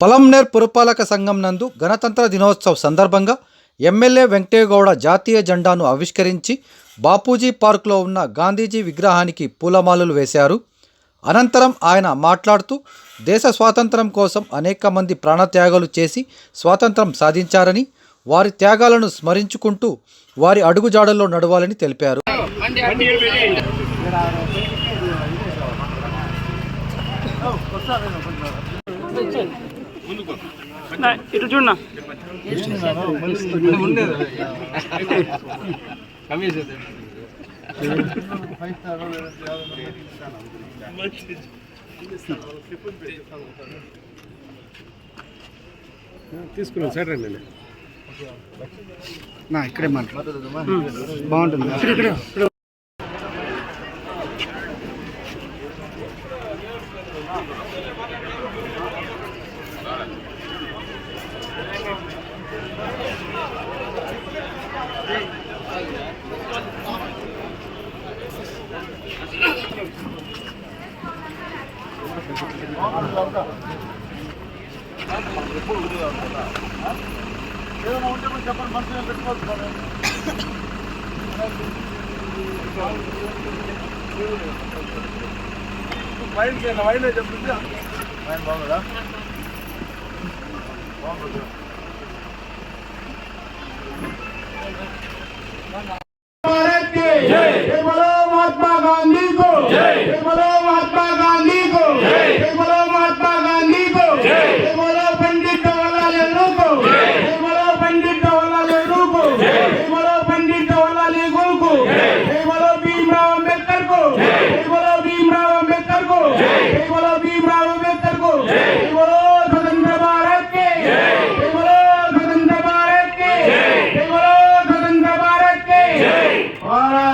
పలంనేర్ పురపాలక సంఘం నందు గణతంత్ర దినోత్సవ సందర్భంగా ఎమ్మెల్యే వెంకటేగౌడ జాతీయ జెండాను ఆవిష్కరించి బాపూజీ పార్కులో ఉన్న గాంధీజీ విగ్రహానికి పూలమాలలు వేశారు. అనంతరం ఆయన మాట్లాడుతూ దేశ స్వాతంత్రం కోసం అనేక మంది ప్రాణత్యాగాలు చేసి స్వాతంత్రం సాధించారని వారి త్యాగాలను స్మరించుకుంటూ వారి అడుగుజాడల్లో నడవాలని తెలిపారు. ఇటు చూడనా తీసుకున్నాం సరే నా ఇక్కడే మాట్లాడు. బాగుంటుంది. ఏదైనా ఉంటే మీరు చెప్పండి మంచిగా పెట్టుకోవచ్చు బాగుందా? Tamam hocam.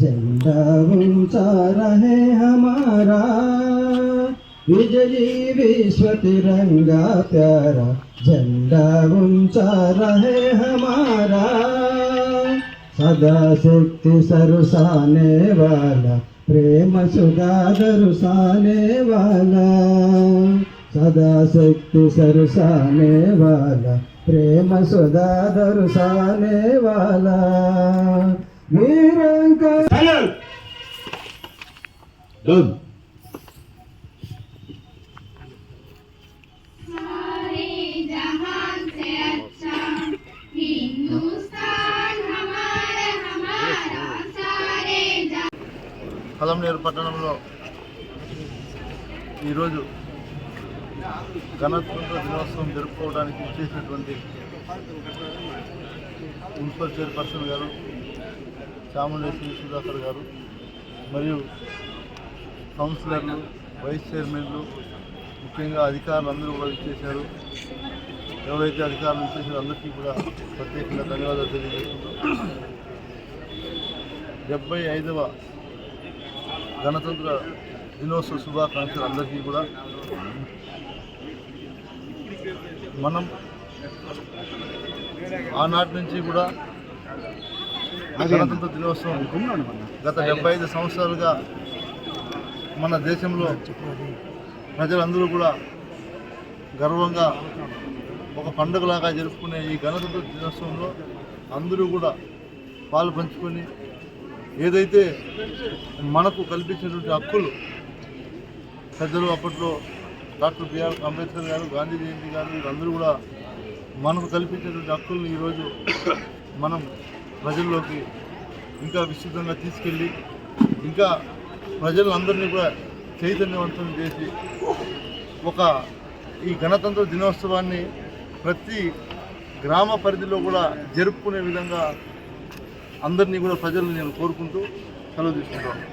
झंडा ऊंचा रहे हमारा विजयी विश्व तिरंगा प्यारा झंडा ऊंचा रहे हमारा सदा शक्ति सरसाने वाला प्रेम सुधा दरुसाने वाला सदा शक्ति सरसाने वाला प्रेम सुधा दरुसाने वाला वीरंका డన్ పలంనేరు పట్టణంలో ఈరోజు గణతంత్ర దినోత్సవం జరుపుకోవడానికి ఇచ్చేసినటువంటి మున్సిపల్ చైర్పర్సన్ గారు చాముండేశ్వరి సుధాకర్ గారు మరియు కౌన్సిలర్లు వైస్ చైర్మన్లు ముఖ్యంగా అధికారులు అందరూ కూడా ఇచ్చేశారు ఎవరైతే అధికారులు ఇచ్చేసారో అందరికీ కూడా ప్రత్యేకంగా ధన్యవాదాలు తెలియజేస్తున్నాం డెబ్బై ఐదవ గణతంత్ర దినోత్సవ శుభాకాంక్షలు అందరికీ కూడా. మనం ఆనాటి నుంచి కూడా గణతంత్ర దినోత్సవం గత డెబ్బై ఐదు సంవత్సరాలుగా మన దేశంలో ప్రజలందరూ కూడా గర్వంగా ఒక పండుగలాగా జరుపుకునే ఈ గణతంత్ర దినోత్సవంలో అందరూ కూడా పాలు పంచుకొని ఏదైతే మనకు కల్పించినటువంటి హక్కులు పెద్దలు అప్పట్లో డాక్టర్ బిఆర్ అంబేద్కర్ గారు గాంధీ జయంతి గారు వీళ్ళందరూ కూడా మనకు కల్పించినటువంటి హక్కులను ఈరోజు మనం ప్రజల్లోకి ఇంకా విస్తృతంగా తీసుకెళ్ళి ఇంకా ప్రజలందరినీ కూడా చైతన్యవంతం చేసి ఒక ఈ గణతంత్ర దినోత్సవాన్ని ప్రతి గ్రామ పరిధిలో కూడా జరుపుకునే విధంగా అందరినీ కూడా ప్రజలు నేను కోరుకుంటూ సెలవు తీసుకుంటాను